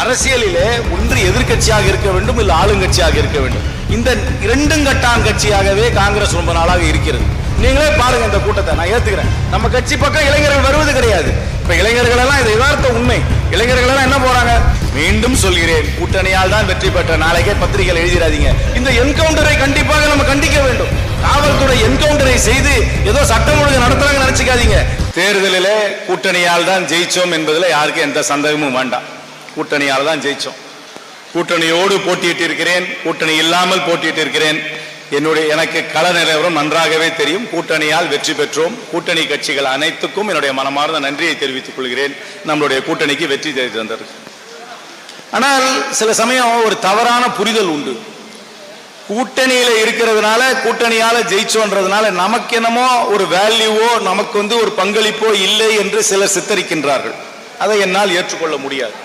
அரசியலிலே ஒன்று எதிர்க்கட்சியாக இருக்க வேண்டும் இல்லை ஆளுங்கட்சியாக இருக்க வேண்டும். இந்த இரண்டும் கட்டான் கட்சியாகவே காங்கிரஸ் ரொம்ப நாளாக இருக்கிறது. நீங்களே பாருங்க இந்த கூட்டத்தை நான் ஏத்துக்கிறேன். நம்ம கட்சி பக்கம் இளைஞர்கள் வருவது கிடையாது. இப்ப இளைஞர்கள் எல்லாம் இது யதார்த்த உண்மை. இளைஞர்கள் எல்லாம் என்ன போறாங்க? மீண்டும் சொல்கிறேன் கூட்டணியால் தான் வெற்றி பெற்ற நாளைக்கே பத்திரிகைகள் எழுதிடாதீங்க. இந்த என்கவுண்டரை கண்டிப்பாக நம்ம கண்டிக்க வேண்டும். காவல்துறை என்கவுண்டரை செய்து ஏதோ சட்டம் ஒழுங்கு நடத்துறாங்க நினைச்சுக்காதீங்க. தேர்தலிலே கூட்டணியால் தான் ஜெயிச்சோம் என்பதில் யாருக்கும் எந்த சந்தேகமும் வேண்டாம். கூட்டணியால் தான் ஜெயிச்சோம். கூட்டணியோடு போட்டியிட்டு இருக்கிறேன் கூட்டணி இல்லாமல் போட்டியிட்டு இருக்கிறேன் என்னுடைய எனக்கு கள நிலவரம் நன்றாகவே தெரியும். கூட்டணியால் வெற்றி பெற்றோம். கூட்டணி கட்சிகள் அனைத்துக்கும் என்னுடைய மனமார்ந்த நன்றியை தெரிவித்துக் கொள்கிறேன். நம்மளுடைய கூட்டணிக்கு வெற்றி தந்தது. ஆனால் சில சமயம் ஒரு தவறான புரிதல் உண்டு. கூட்டணியில இருக்கிறதுனால கூட்டணியால ஜெயிச்சோன்றதுனால நமக்கு என்னமோ ஒரு வேல்யூவோ நமக்கு வந்து ஒரு பங்களிப்போ இல்லை என்று சிலர் சித்தரிக்கின்றார்கள். அதை என்னால் ஏற்றுக்கொள்ள முடியாது.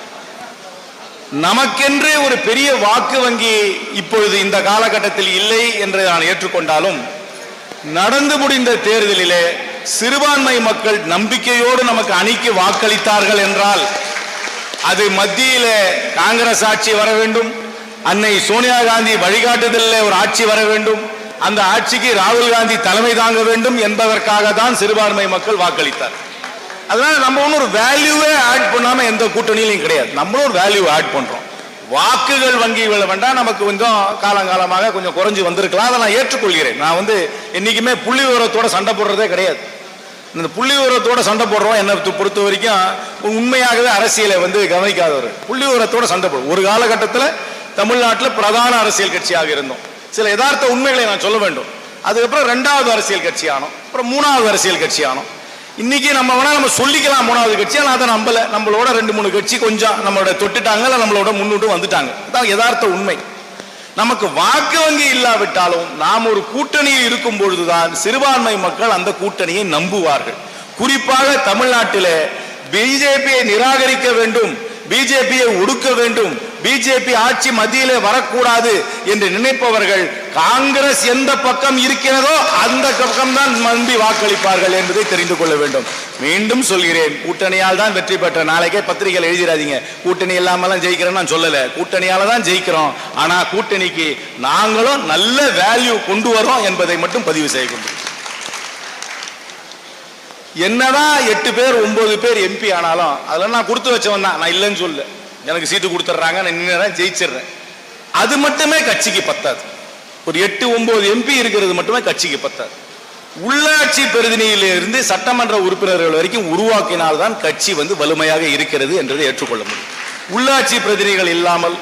நமக்கென்றே ஒரு பெரிய வாக்கு வங்கி இப்பொழுது இந்த காலகட்டத்தில் இல்லை என்று நான் ஏற்றுக்கொண்டாலும் நடந்து முடிந்த தேர்தலிலே சிறுபான்மை மக்கள் நம்பிக்கையோடு நமக்கு அணிக்கு வாக்களித்தார்கள் என்றால் அது மத்தியிலே காங்கிரஸ் ஆட்சி வர வேண்டும் அன்னை சோனியா காந்தி வழிகாட்டுதலில் ஒரு ஆட்சி வர வேண்டும் அந்த ஆட்சிக்கு ராகுல் காந்தி தலைமை தாங்க வேண்டும் என்பதற்காக தான் சிறுபான்மை மக்கள் வாக்களித்தார் அதனால நம்ம ஒன்றும் ஒரு வேல்யூவே ஆட் பண்ணாம எந்த கூட்டணியிலையும் கிடையாது. நம்மளும் ஒரு வேல்யூ ஆட் பண்றோம். வாக்குகள் வங்கிகள் வேண்டாம் நமக்கு கொஞ்சம் காலங்காலமாக கொஞ்சம் குறைஞ்சி வந்திருக்கலாம். அதை நான் ஏற்றுக்கொள்கிறேன். நான் வந்து என்னைக்குமே புள்ளி விவரத்தோட சண்டை போடுறதே கிடையாது. இந்த புள்ளி விவரத்தோட சண்டை போடுறோம். என்னை பொறுத்த வரைக்கும் உண்மையாகவே அரசியலை வந்து கவனிக்காதவர். புள்ளி விவரத்தோட சண்டை போடும் ஒரு காலகட்டத்தில் தமிழ்நாட்டில் பிரதான அரசியல் கட்சியாக இருந்தோம். சில யதார்த்த உண்மைகளை நான் சொல்ல வேண்டும். அதுக்கப்புறம் ரெண்டாவது அரசியல் கட்சி ஆனோம். அப்புறம் மூணாவது அரசியல் கட்சி ஆனோம். இன்னைக்கு நம்ம வேணா நம்ம சொல்லிக்கலாம் மூணாவது கட்சி. ஆனால் அதை நம்பல. நம்மளோட ரெண்டு மூணு கட்சி கொஞ்சம் நம்மளோட தொட்டுட்டாங்க இல்லை நம்மளோட முன்னுட்டு வந்துட்டாங்க. அதான் யதார்த்த உண்மை. நமக்கு வாக்கு வங்கி இல்லாவிட்டாலும் நாம் ஒரு கூட்டணியில் இருக்கும் பொழுதுதான் சிறுபான்மை மக்கள் அந்த கூட்டணியை நம்புவார்கள். குறிப்பாக தமிழ்நாட்டில் பிஜேபியை நிராகரிக்க வேண்டும் பிஜேபியை ஒடுக்க வேண்டும் பிஜேபி ஆட்சி மத்தியிலே வரக்கூடாது என்று நினைப்பவர்கள் காங்கிரஸ் எந்த பக்கம் இருக்கிறதோ அந்த பக்கம் தான் நம்பி வாக்களிப்பார்கள் என்பதை தெரிந்து கொள்ள வேண்டும். மீண்டும் சொல்கிறேன் கூட்டணியால் தான் வெற்றி பெற்ற நாளைக்கே பத்திரிகைகள் எழுதிடாதீங்க. கூட்டணி இல்லாமலாம் ஜெயிக்கிறேன்னு நான் சொல்லல. கூட்டணியால தான் ஜெயிக்கிறோம். ஆனா கூட்டணிக்கு நாங்களும் நல்ல வேல்யூ கொண்டு வரோம் என்பதை மட்டும் பதிவு செய்ய கொண்டு. என்னதான் எட்டு பேர் ஒன்பது பேர் எம்பி ஆனாலும் அதெல்லாம் நான் கொடுத்து வச்சவன் தான். நான் இல்லைன்னு சொல்ல எனக்கு சீட்டு கொடுத்துட்றாங்க நான் நின்று ஜெயிச்சிடுறேன். அது மட்டுமே கட்சிக்கு பத்தாது. ஒரு எட்டு ஒன்பது எம்பி இருக்கிறது மட்டுமே கட்சிக்கு பத்தாது. உள்ளாட்சி பிரதிநிதியிலிருந்து சட்டமன்ற உறுப்பினர்கள் வரைக்கும் உருவாக்கினால்தான் கட்சி வந்து வலிமையாக இருக்கிறது என்றதை ஏற்றுக்கொள்ள முடியும். உள்ளாட்சி பிரதிநிதிகள் இல்லாமல்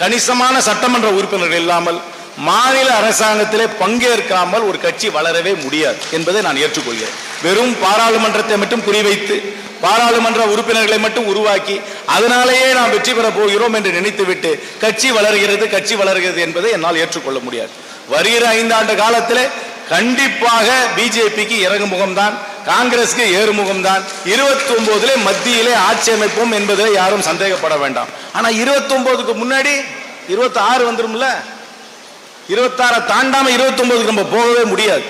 கணிசமான சட்டமன்ற உறுப்பினர்கள் இல்லாமல் மாநில அரசாங்கத்திலே பங்கேற்காமல் ஒரு கட்சி வளரவே முடியாது என்பதை நான் ஏற்றுக்கொள்கிறேன். வெறும் பாராளுமன்றத்தை மட்டும் குறிவைத்து பாராளுமன்ற உறுப்பினர்களை மட்டும் உருவாக்கி அதனாலேயே நாம் வெற்றி பெற போகிறோம் என்று நினைத்துவிட்டு கட்சி வளர்கிறது கட்சி வளர்கிறது என்பதை என்னால் ஏற்றுக்கொள்ள முடியாது. வருகிற ஐந்தாண்டு காலத்தில் கண்டிப்பாக பிஜேபிக்கு இறங்கு முகம்தான் காங்கிரஸ்க்கு ஏறுமுகம் தான் இருபத்தி ஒன்பதுல மத்தியிலே ஆட்சி அமைப்போம் என்பதில் யாரும் சந்தேகப்பட வேண்டாம். ஆனா இருபத்தி ஒன்பதுக்கு முன்னாடி இருபத்தி ஆறு வந்துரும்ல? இருபத்தாறை தாண்டாம இருபத்தி ஒன்பதுக்கு நம்ம போகவே முடியாது.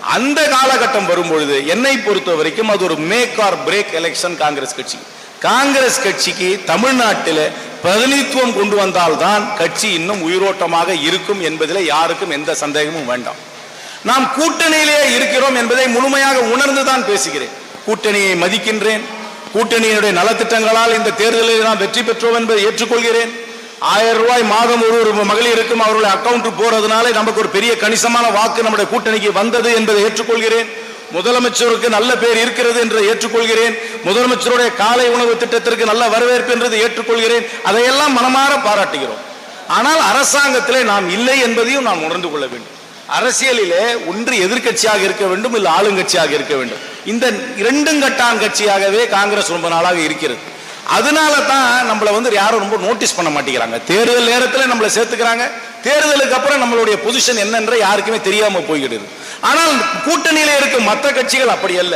அந்த காலகட்டம் வரும்பொழுது என்னை பொறுத்த வரைக்கும் அது ஒரு make or break election Congress கட்சி. காங்கிரஸ் கட்சிக்கு தமிழ்நாட்டில் பிரதிநிதித்துவம் கொண்டு வந்தால்தான் கட்சி இன்னும் உயிரோட்டமாக இருக்கும் என்பதில் யாருக்கும் எந்த சந்தேகமும் வேண்டாம். நாம் கூட்டணியிலேயே இருக்கிறோம் என்பதை முழுமையாக உணர்ந்துதான் பேசுகிறேன். கூட்டணியை மதிக்கின்றேன். கூட்டணியினுடைய நலத்திட்டங்களால் இந்த தேர்தலில் நாம் வெற்றி பெற்றோம் என்பதை ஏற்றுக்கொள்கிறேன். ஆயிரம் ரூபாய் மாதம் ஒரு ஒரு மகளிருக்கும் அவருடைய அக்கௌண்ட் போறதுனால நமக்கு ஒரு பெரிய கணிசமான வாக்கு நம்முடைய கூட்டணிக்கு வந்தது என்பதை ஏற்றுக்கொள்கிறேன். முதலமைச்சருக்கு நல்ல பேர் இருக்கிறது என்று ஏற்றுக்கொள்கிறேன். முதலமைச்சருடைய காலை உணவு திட்டத்திற்கு நல்ல வரவேற்பு என்றது ஏற்றுக்கொள்கிறேன். அதையெல்லாம் மனமாற பாராட்டுகிறோம். ஆனால் அரசாங்கத்திலே நாம் இல்லை என்பதையும் நாம் உணர்ந்து கொள்ள வேண்டும். அரசியலிலே ஒன்று எதிர்க்கட்சியாக இருக்க வேண்டும் இல்லை ஆளுங்கட்சியாக இருக்க வேண்டும். இந்த இரண்டும் கட்டான் கட்சியாகவே காங்கிரஸ் ரொம்ப நாளாக இருக்கிறது. அதனால தான் நம்மளை வந்து யாரும் ரொம்ப நோட்டீஸ் பண்ண மாட்டேங்கிறாங்க. தேர்தல் நேரத்தில் நம்மளை சேர்த்துக்கிறாங்க. தேர்தலுக்கு அப்புறம் நம்மளுடைய பொசிஷன் என்னன்ற யாருக்குமே தெரியாம போய்கிடுது ஆனால் கூட்டணியில இருக்கும் மற்ற கட்சிகள் அப்படி அல்ல.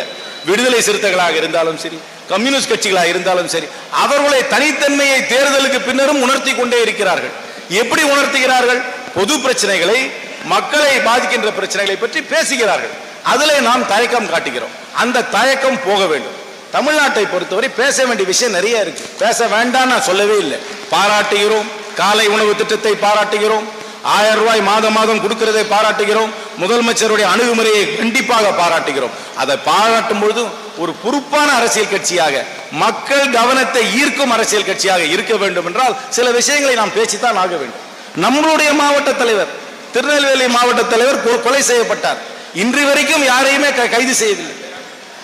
விடுதலை சிறுத்தைகளாக இருந்தாலும் சரி கம்யூனிஸ்ட் கட்சிகளாக இருந்தாலும் சரி அவர்களை தனித்தன்மையை தேர்தலுக்கு பின்னரும் உணர்த்தி கொண்டே இருக்கிறார்கள். எப்படி உணர்த்துகிறார்கள்? பொது பிரச்சனைகளை மக்களை பாதிக்கின்ற பிரச்சனைகளை பற்றி பேசுகிறார்கள். அதிலே நாம் தயக்கம் காட்டுகிறோம். அந்த தயக்கம் போக வேண்டும். தமிழ்நாட்டை பொறுத்தவரை பேச வேண்டிய விஷயம் நிறைய இருக்கு. பேச வேண்டாம் நான் சொல்லவே இல்லை. பாராட்டுகிறோம். காலை உணவு திட்டத்தை பாராட்டுகிறோம். ஆயிரம் ரூபாய் மாதம் மாதம் கொடுக்கிறதை பாராட்டுகிறோம். முதலமைச்சருடைய அணுகுமுறையை கண்டிப்பாக பாராட்டுகிறோம். அதை பாராட்டும் பொழுது ஒரு பொறுப்பான அரசியல் கட்சியாக மக்கள் கவனத்தை ஈர்க்கும் அரசியல் கட்சியாக இருக்க வேண்டும் என்றால் சில விஷயங்களை நாம் பேசித்தான் ஆக வேண்டும். நம்மளுடைய மாவட்ட தலைவர் திருநெல்வேலி மாவட்ட தலைவர் கொ- கொலை செய்யப்பட்டார். இன்று வரைக்கும் யாரையுமே க- கைது செய்யவில்லை.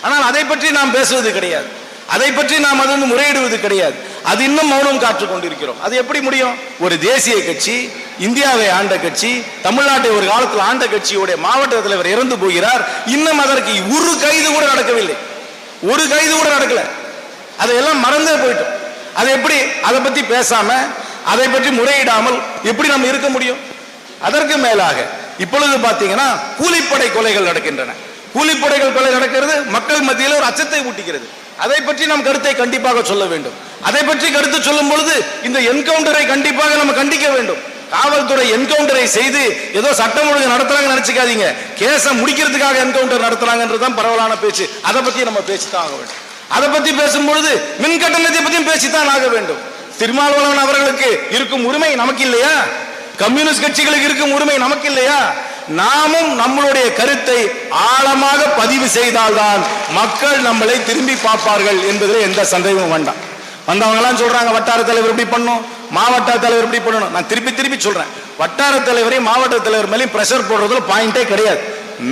ஆனால் அதை பற்றி நாம் பேசுவது கிடையாது. அதை பற்றி நாம் அது வந்து முறையிடுவது கிடையாது. அது இன்னும் மௌனம் காத்துக் கொண்டிருக்கிறோம். அது எப்படி முடியும்? ஒரு தேசிய கட்சி இந்தியாவை ஆண்ட கட்சி தமிழ்நாட்டை ஒரு காலத்தில் ஆண்ட கட்சியுடைய மாவட்ட தலைவர் இறந்து போகிறார். இன்னும் அதற்கு ஒரு கைது கூட நடக்கவில்லை. ஒரு கைது கூட நடக்கல. அதையெல்லாம் மறந்தே போயிட்டோம். அது எப்படி? அதை பத்தி பேசாம அதை பற்றி முறையிடாமல் எப்படி நம்ம இருக்க முடியும்? அதற்கு மேலாக இப்பொழுது பாத்தீங்கன்னா கூலிப்படை கொலைகள் நடக்கின்றன. கூலிப்படைகள் கொலை நடக்கிறது மக்கள் மத்தியில் ஒரு அச்சத்தை ஊட்டுகிறது. அதை பற்றி நம் கருத்தை கண்டிப்பாக சொல்ல வேண்டும். அதை பற்றி கருத்து சொல்லும் பொழுது இந்த என்கவுண்டரை கண்டிப்பாக நம்ம கண்டிக்க வேண்டும். காவல்துறை என்கவுண்டரை செய்து ஏதோ சட்டம் ஒழுங்கு நடத்துறாங்க நினைச்சுக்காதீங்க. கேச முடிக்கிறதுக்காக என்கவுண்டர் நடத்துறாங்கன்றதுதான் பரவலான பேச்சு. அதை பத்தி நம்ம பேசித்தான் ஆக வேண்டும். அதை பத்தி பேசும்பொழுது மின் கட்டணத்தை பத்தியும் பேசித்தான் ஆக வேண்டும். திருமாவளவன் அவர்களுக்கு இருக்கும் உரிமை நமக்கு இல்லையா? கம்யூனிஸ்ட் கட்சிகளுக்கு இருக்கும் உரிமை நமக்கு இல்லையா? நாமும் நம்மளுடைய கருத்தை ஆழமாக பதிவு செய்தால்தான் மக்கள் நம்மளை திரும்பி பார்ப்பார்கள் என்பதில் எந்த சந்தேகமும் வேண்டாம். வந்தவங்க எல்லாம் சொல்றாங்க வட்டார தலைவர் எப்படி பண்ணும். மாவட்ட தலைவர் இப்படி பண்ணணும் நான் திருப்பி திருப்பி சொல்றேன். வட்டார தலைவரையும் மாவட்ட தலைவர் மேலேயும் ப்ரெஷர் போடுறதுல பாயிண்டே கிடையாது.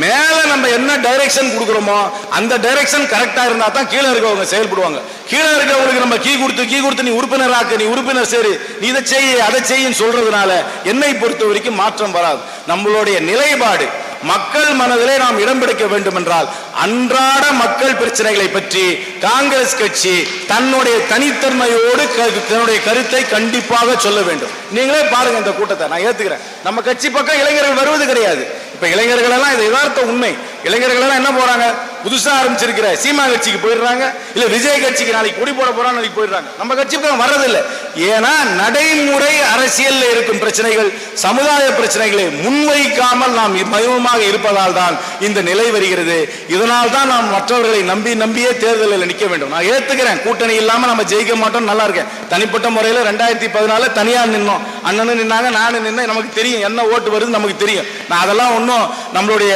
மேல நம்ம என்ன டைரக்ஷன் கொடுக்குறோமோ அந்த டைரக்ஷன் கரெக்டா இருந்தா தான் கீழே இருக்கவங்க செயல்படுவாங்க. கீழே இருக்கவங்களுக்கு நம்ம கீ கொடுத்து கீ கொடுத்து நீ உறுப்பினர் ஆக்க நீ உறுப்பினர் சரி நீ இதை செய்ய அதை செய்யின்னு சொல்றதுனால என்னை பொறுத்த வரைக்கும் மாற்றம் வராது. நம்மளுடைய நிலைப்பாடு மக்கள் மனதிலே நாம் இடம் பிடிக்க வேண்டும் என்றால் அன்றாட மக்கள் பிரச்சனைகளை பற்றி காங்கிரஸ் கட்சி தன்னுடைய தனித்தன்மையோடு க- தன்னுடைய கருத்தை கண்டிப்பாக சொல்ல வேண்டும். நீங்களே பாருங்க இந்த கூட்டத்தை நான் ஏத்துக்கிறேன். நம்ம கட்சி பக்கம் இளைஞர்கள் வருவது கிடையாது. இப்ப இளைஞர்கள் எல்லாம் இது யதார்த்த உண்மை. இளைஞர்கள் எல்லாம் என்ன போறாங்க? புதுசா ஆரம்பிச்சிருக்கிற சீமா கட்சிக்கு போயிடுறாங்க இல்ல விஜய் கட்சிக்கு நாளைக்கு கொடி போட போறாங்க நாளைக்கு போயிடுறாங்க. நம்ம கட்சிக்கு பக்கம் வர்றதில்லை. ஏன்னா நடைமுறை அரசியல்ல இருக்கும் பிரச்சனைகள் சமுதாய பிரச்சனைகளை முன்வைக்காமல் நாம் மையமாக இருப்பதால் தான் இந்த நிலை வருகிறது. இதனால் தான் நாம் மற்றவர்களை நம்பி நம்பியே தேர்தலில் நிற்க வேண்டும். நான் ஏத்துக்கிறேன். கூட்டணி இல்லாம நம்ம ஜெயிக்க மாட்டோம் நல்லா இருக்கேன். தனிப்பட்ட முறையில் ரெண்டாயிரத்தி பதினாலு தனியா நின்னோம். அண்ணனும் நின்னாங்க நானும் நின்னேன். நமக்கு தெரியும் என்ன ஓட்டு வருது நமக்கு தெரியும். நான் அதெல்லாம் ஒன்றும் நம்மளுடைய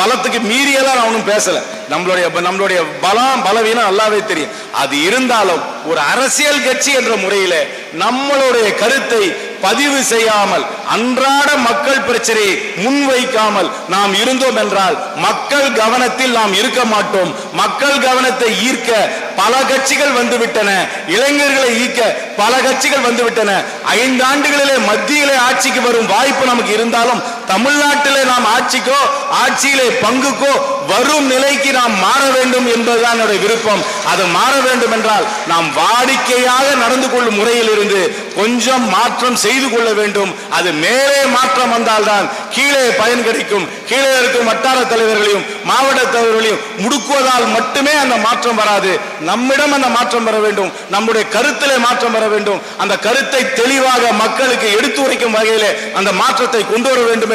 பலத்துக்கு மீறியெல்லாம் நான் ஒன்றும் பேசலை. நம்மளுடைய நம்மளுடைய பலம் பலவீனம் நல்லாவே தெரியும். அது இருந்தாலும் ஒரு அரசியல் கட்சி என்ற முறையில நம்மளுடைய கருத்தை பதிவு செய்யாமல் அன்றாட மக்கள் பிரச்சனையை முன்வைக்காமல் நாம் இருந்தோம் என்றால் மக்கள் கவனத்தில் நாம் இருக்க மாட்டோம். மக்கள் கவனத்தை ஈர்க்க பல கட்சிகள் வந்துவிட்டன. இளைஞர்களை ஈர்க்க பல கட்சிகள் வந்துவிட்டன. ஐந்து ஆண்டுகளிலே மத்தியிலே ஆட்சிக்கு வரும் வாய்ப்பு நமக்கு இருந்தாலும் தமிழ்நாட்டிலே நாம் ஆட்சிக்கோ ஆட்சியிலே பங்குக்கோ வரும் நிலைக்கு நாம் மாற வேண்டும் என்பதுதான் என்னுடைய விருப்பம். அது மாற வேண்டும் என்றால் நாம் வாடிக்கையாக நடந்து கொள்ளும் முறையில் இருந்து கொஞ்சம் மாற்றம் செய்து கொள்ள வேண்டும். அது மேலே மாற்றம் வந்தால்தான் கீழே பயன் கிடைக்கும். கீழே இருக்கும் வட்டார தலைவர்களையும் மாவட்ட தலைவர்களையும் முடுக்குவதால் மட்டுமே அந்த மாற்றம் வராது. நம்மிடம் அந்த மாற்றம் வர வேண்டும். நம்முடைய கருத்திலே மாற்றம் வர வேண்டும். அந்த கருத்தை தெளிவாக மக்களுக்கு எடுத்து உரைக்கும் வகையிலே அந்த மாற்றத்தை கொண்டு வர வேண்டும்